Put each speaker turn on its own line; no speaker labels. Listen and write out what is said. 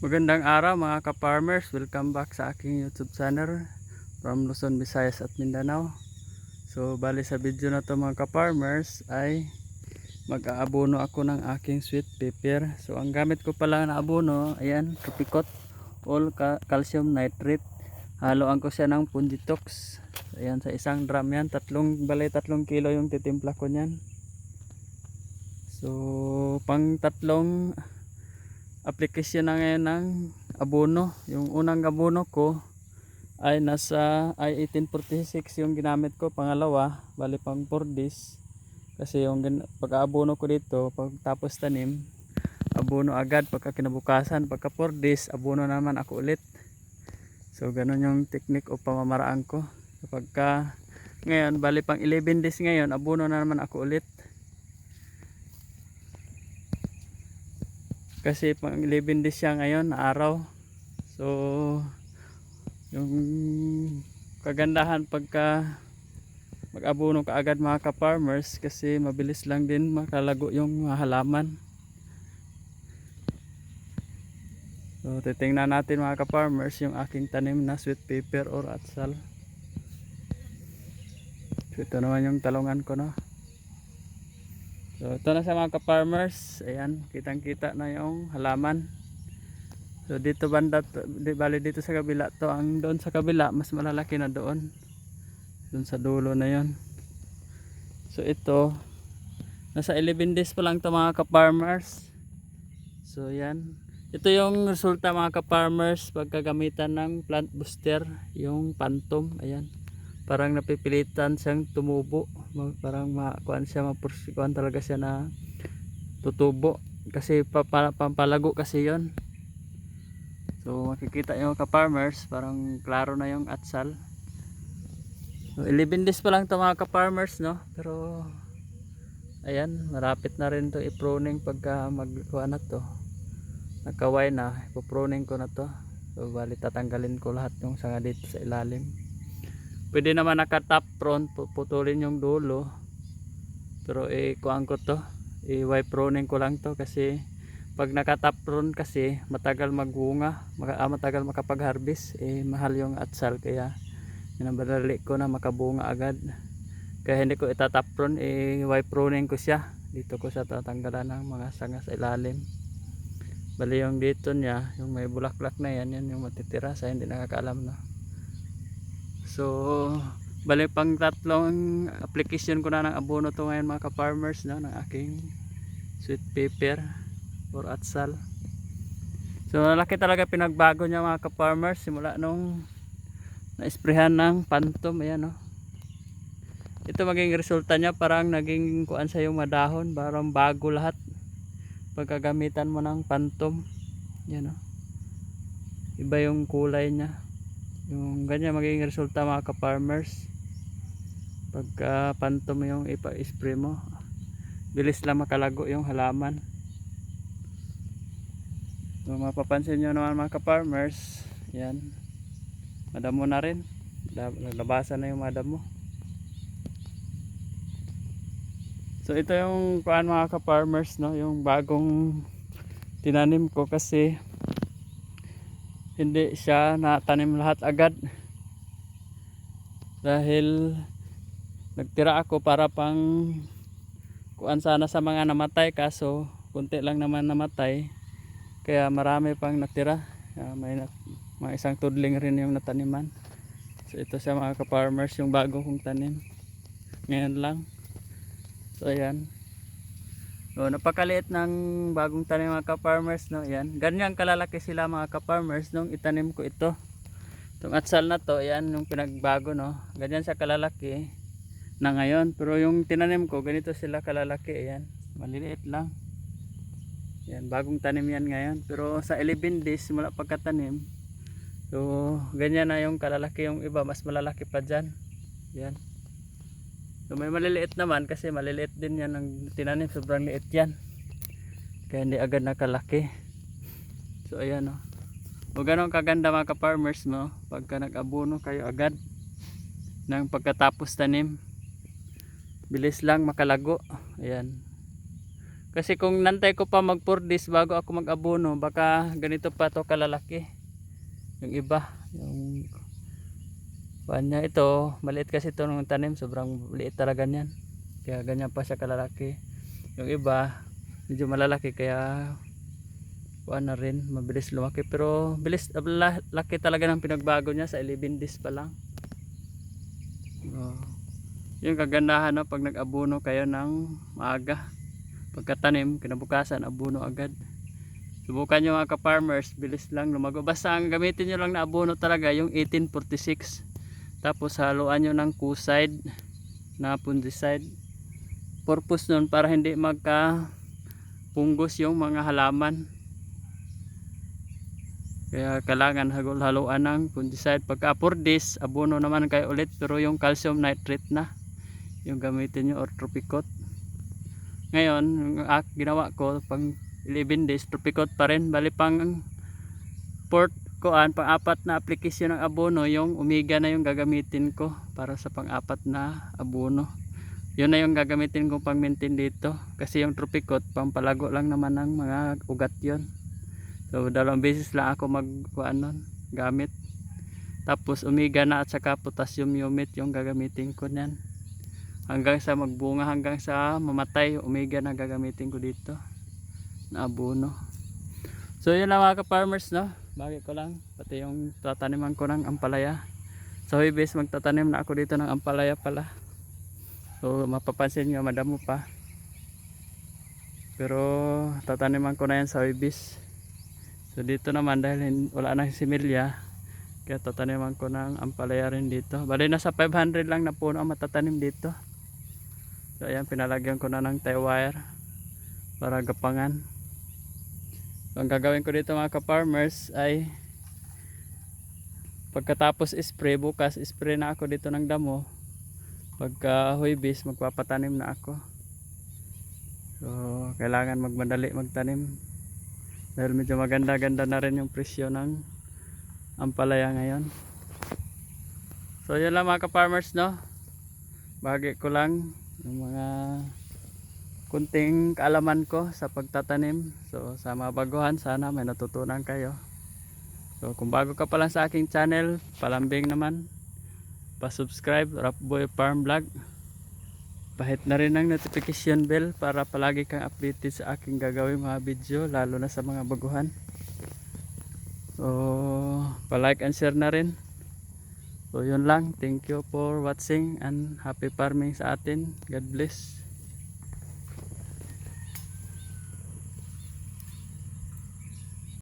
Magandang araw mga ka-farmers. Welcome back sa aking YouTube channel from Luzon, Visayas at Mindanao. So bali sa video na to mga ka-farmers ay mag-aabono ako ng aking sweet pepper. So ang gamit ko pala na abono, ayan, kapikot, all ca- calcium nitrate. Haloan ko siya ng Punditox. Ayan sa isang drum yan, tatlong bali tatlong kilo yung titimpla ko niyan. So pang tatlong application na ngayon ng abono. Yung unang abono ko ay nasa ay 1846 yung ginamit ko. Pangalawa, bali pang 4 days. Kasi yung pag-abono ko dito, pag tanim, abono agad pagka kinabukasan. Pagka 4 days, abono naman ako ulit. So ganun yung technique o pamamaraan ko. Kapag ka, ngayon, bali pang 11 days ngayon, abono na naman ako ulit. Kasi pang 11 days siya ngayon araw. So yung kagandahan pagka mag-abono ka agad mga ka-farmers kasi mabilis lang din makalago yung halaman. So titingnan natin mga ka-farmers yung aking tanim na sweet pepper or atsal. So ito naman yung talungan ko no So ito na sa mga ka-farmers, ayan, kitang-kita na yung halaman. So dito banda, di bali dito sa kabila to, ang doon sa kabila mas malalaki na doon. Doon sa dulo na yon. So ito, nasa 11 days pa lang to mga ka-farmers. So yan. Ito yung resulta mga ka-farmers pagkagamitan ng plant booster, yung pantom, ayan parang napipilitan siyang tumubo. Parang makuan siya mapursikuan talaga siya na tutubo. Kasi pampalago kasi yon so makikita yung ka farmers parang klaro na yung atsal. So 11 days pa lang ito mga ka farmers no? Pero ayan marapit na rin to i-pruning pagka magkuha na to. Nakaway na ipopruning ko na to. So bali tatanggalin ko lahat yung sanga dito sa ilalim pwede naman naka-top front pu- putulin yung dulo. Pero eh kuhaan ko to. I-wipe pruning ko lang to kasi pag naka-top front kasi matagal magbunga maka, ah, matagal makapag-harvest eh mahal yung atsal. Kaya minabadali ko na makabunga agad. Kaya hindi ko itatap front i-wipe pruning ko siya. Dito ko sa tatanggalan ng mga sanga sa ilalim. Bali yung dito niya yung may bulaklak na yan yan yung matitira sa hindi nakakaalam na So, bali pang tatlong application ko na ng abono to ngayon mga ka-farmers no, ng aking sweet pepper or atsal. So, laki talaga pinagbago niya mga ka-farmers simula nung na-sprayhan ng pantom. Ayan no. Ito maging resulta niya parang naging kuan sa yung madahon, parang bago lahat pagkagamitan mo ng pantom. Yan no. Iba yung kulay niya yung ganyan magiging resulta mga ka-farmers. Pagka pantom yung ipa-spray mo bilis lang makalago yung halaman. So mapapansin nyo naman mga ka-farmers yan. Madamo na rin. Lab- naglabasan na yung madamo. So ito yung paan mga ka-farmers no? Yung bagong tinanim ko kasi hindi siya natanim lahat agad. Dahil nagtira ako para pang kuan sana sa mga namatay kaso kunti lang naman namatay. Kaya marami pang natira. Kaya may isang tudling rin yung nataniman. So ito sa mga ka-farmers yung bago kong tanim. Ngayon lang. So ayan So, napakaliit ng bagong tanim mga ka-farmers no. Yan. Ganyan kalalaki sila mga ka-farmers nung itanim ko ito. Itong atsal na to, yan yung pinagbago no. Ganyan siya kalalaki na ngayon. Pero yung tinanim ko, ganito sila kalalaki. Ayan. Maliliit lang. Yan, bagong tanim yan ngayon. Pero sa 11 days mula pagkatanim, so ganyan na yung kalalaki yung iba. Mas malalaki pa dyan. Yan. So may maliliit naman kasi maliliit din yan ang tinanim sobrang liit yan. Kaya hindi agad nakalaki. So ayan o. O ganun kaganda mga ka-farmers mo pagka nag-abono kayo agad ng pagkatapos tanim. Bilis lang makalago. Ayan. Kasi kung nantay ko pa mag 4 days bago ako mag-abono, baka ganito pa to kalalaki. Yung iba, yung kuan niya ito, maliit kasi ito nung tanim, sobrang liit talaga niyan. Kaya ganyan pa siya kalalaki. Yung iba, medyo malalaki kaya kuan na rin, mabilis lumaki. Pero bilis, la- laki talaga ng pinagbago niya sa 11 days pa lang. Oh. Yung kagandahan no, pag nag-abono kayo ng maaga. Pagkatanim, kinabukasan, abono agad. Subukan nyo mga ka-farmers, bilis lang lumago. Basta ang gamitin nyo lang na abono talaga, yung 1846 tapos haluan nyo ng kuside na fungicide. Purpose nun para hindi magka punggos yung mga halaman. Kaya kailangan haluan ng fungicide. Pagka 4 days abono naman kayo ulit pero yung calcium nitrate na yung gamitin nyo or tropicot. Ngayon ginawa ko pang 11 days tropicot pa rin. Bali pang 4 kuan pang-apat na application ng abono yung umiga na yung gagamitin ko para sa pang-apat na abono. Yun na yung gagamitin kong pang-maintain dito. Kasi yung tropicot pampalago lang naman ng mga ugat yon so dalawang beses lang ako mag kuan gamit. Tapos umiga na at saka potassium humate yung gagamitin ko nyan hanggang sa magbunga hanggang sa mamatay umiga na gagamitin ko dito na abono. So yun lang mga ka-farmers no? Bagay ko lang. Pati yung tataniman ko ng ampalaya. Sa Huibis magtatanim na ako dito ng ampalaya pala. So mapapansin nyo madamo pa. Pero tataniman ko na yan sa Huibis. So dito naman dahil wala na similya, kaya tataniman ko ng ampalaya rin dito. Bali nasa 500 lang na puno ang matatanim dito. So ayan pinalagyan ko na ng tie wire para gapangan. So, ang gagawin ko dito mga ka-farmers ay pagkatapos spray bukas spray na ako dito ng damo. Pagka huibis magpapatanim na ako. So kailangan magmadali magtanim dahil medyo maganda-ganda na rin yung presyo ng ampalaya ngayon. So yun lang mga ka-farmers no. Bahagi ko lang yung mga kunting kaalaman ko sa pagtatanim. So sa mga baguhan sana may natutunan kayo. So kung bago ka pa lang sa aking channel, palambing naman. Pa-subscribe, Rapboy Farm Vlog. Pahit na rin ang notification bell para palagi kang updated sa aking gagawin mga video lalo na sa mga baguhan. So, pa-like and share na rin. So, yun lang. Thank you for watching and happy farming sa atin. God bless.